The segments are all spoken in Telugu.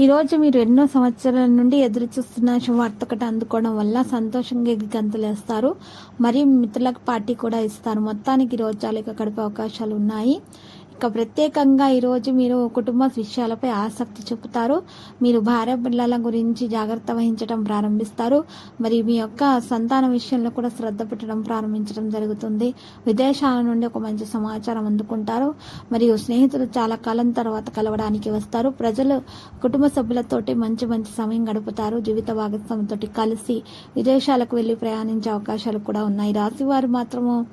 ఈరోజు మీరు ఎన్నో సంవత్సరాల నుండి ఎదురు చూస్తున్న శుభవార్త ఒకటి అందుకోవడం వల్ల సంతోషంగా ఎగిరి గంతులేస్తారు. మరియు మిత్రులకు పార్టీ కూడా ఇస్తారు. మొత్తానికి ఈరోజు చాలా గడిపే అవకాశాలు ఉన్నాయి. ఇక ప్రత్యేకంగా ఈరోజు మీరు కుటుంబ విషయాలపై ఆసక్తి చూపుతారు. మీరు భార్య పిల్లల గురించి జాగ్రత్త వహించడం ప్రారంభిస్తారు. మరి మీ యొక్క సంతాన విషయంలో కూడా శ్రద్ధ పెట్టడం ప్రారంభించడం జరుగుతుంది. విదేశాల నుండి ఒక మంచి సమాచారం అందుకుంటారు. మరియు స్నేహితులు చాలా కాలం తర్వాత కలవడానికి వస్తారు. ప్రజలు కుటుంబ సభ్యులతోటి మంచి మంచి సమయం గడుపుతారు. జీవిత భాగస్వామితో కలిసి విదేశాలకు వెళ్ళి ప్రయాణించే అవకాశాలు కూడా ఉన్నాయి. రాశివారు మాత్రము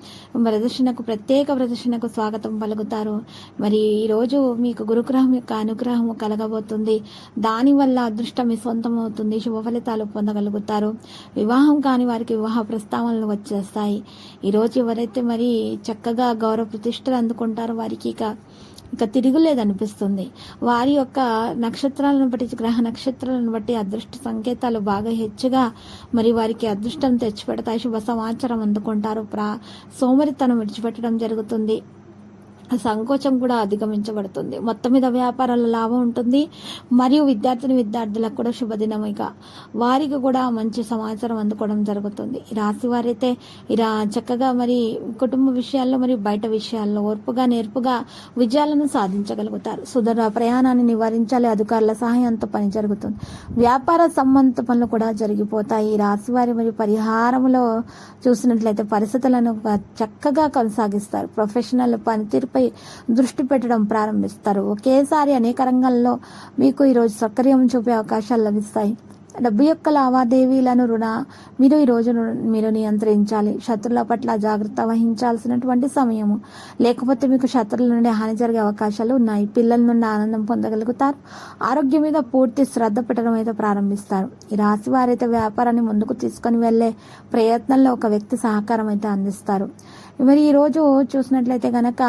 ప్రదర్శనకు ప్రత్యేక ప్రదర్శనకు స్వాగతం పలుకుతారు. మరి ఈరోజు మీకు గురుగ్రహం యొక్క అనుగ్రహం కలగబోతుంది. దానివల్ల అదృష్టం మీ సొంతం అవుతుంది. శుభ ఫలితాలు పొందగలుగుతారు. వివాహం కాని వారికి వివాహ ప్రస్తావనలు వచ్చేస్తాయి. ఈరోజు ఎవరైతే మరి చక్కగా గౌరవ ప్రతిష్టలు అందుకుంటారో వారికి ఇక ఇక తిరుగులేదనిపిస్తుంది. వారి యొక్క నక్షత్రాలను బట్టి గ్రహ నక్షత్రాలను బట్టి అదృష్ట సంకేతాలు బాగా హెచ్చుగా మరి వారికి అదృష్టం తెచ్చిపెడతాయి. శుభ సమాచారం అందుకుంటారు. ప్రా సోమరితనం విడిచిపెట్టడం జరుగుతుంది. సంకోచం కూడా అధిగమించబడుతుంది. మొత్తం మీద వ్యాపారాల లాభం ఉంటుంది. మరియు విద్యార్థిని విద్యార్థులకు కూడా శుభదినం ఇక. వారికి కూడా మంచి సమాచారం అందుకోవడం జరుగుతుంది. ఈ రాశి వారైతే ఇలా చక్కగా మరి కుటుంబ విషయాల్లో మరియు బయట విషయాల్లో ఓర్పుగా నేర్పుగా విజయాలను సాధించగలుగుతారు. సుదర ప్రయాణాన్ని నివారించాలి. అధికారుల సహాయంతో పని జరుగుతుంది. వ్యాపార సంబంధ పనులు కూడా జరిగిపోతాయి. ఈ రాశి వారి మరియు పరిహారంలో చూసినట్లయితే పరిస్థితులను చక్కగా కొనసాగిస్తారు. ప్రొఫెషనల్ పనితీరుపై దృష్టి పెట్టడం ప్రారంభిస్తారు. ఒకేసారి అనేక రంగాల్లో మీకు ఈరోజు సౌకర్యం చూపే అవకాశాలు లభిస్తాయి. డబ్బు యొక్క లావాదేవీలను రుణ మీరు ఈరోజు మీరు నియంత్రించాలి. శత్రుల పట్ల జాగ్రత్త వహించాల్సినటువంటి సమయము. లేకపోతే మీకు శత్రుల నుండి హాని జరిగే అవకాశాలు ఉన్నాయి. పిల్లల నుండి ఆనందం పొందగలుగుతారు. ఆరోగ్యం మీద పూర్తి శ్రద్ధ పెట్టడం అయితే ప్రారంభిస్తారు. ఈ రాశి వారైతే వ్యాపారాన్ని ముందుకు తీసుకొని వెళ్ళే ప్రయత్నంలో ఒక వ్యక్తి సహకారం అయితే అందిస్తారు. మరి ఈరోజు చూసినట్లయితే కనుక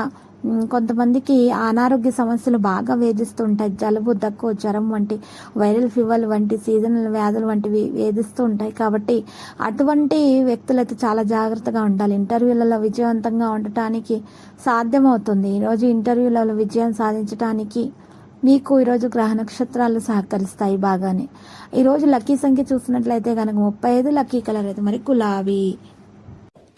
కొంతమందికి అనారోగ్య సమస్యలు బాగా వేధిస్తుంటాయి. జలుబు దగ్గు జ్వరం వంటి వైరల్ ఫీవర్ వంటి సీజనల్ వ్యాధులు వంటివి వేధిస్తూ ఉంటాయి. కాబట్టి అటువంటి వ్యక్తులైతే చాలా జాగ్రత్తగా ఉండాలి. ఇంటర్వ్యూలలో విజయవంతంగా ఉండటానికి సాధ్యమవుతుంది. ఈరోజు ఇంటర్వ్యూలలో విజయం సాధించడానికి మీకు ఈరోజు గ్రహ నక్షత్రాలు సహకరిస్తాయి బాగానే. ఈరోజు లక్కీ సంఖ్య చూసినట్లయితే కనుక ముప్పై ఐదు లక్కీ కలర్ అయితే మరి గులాబీ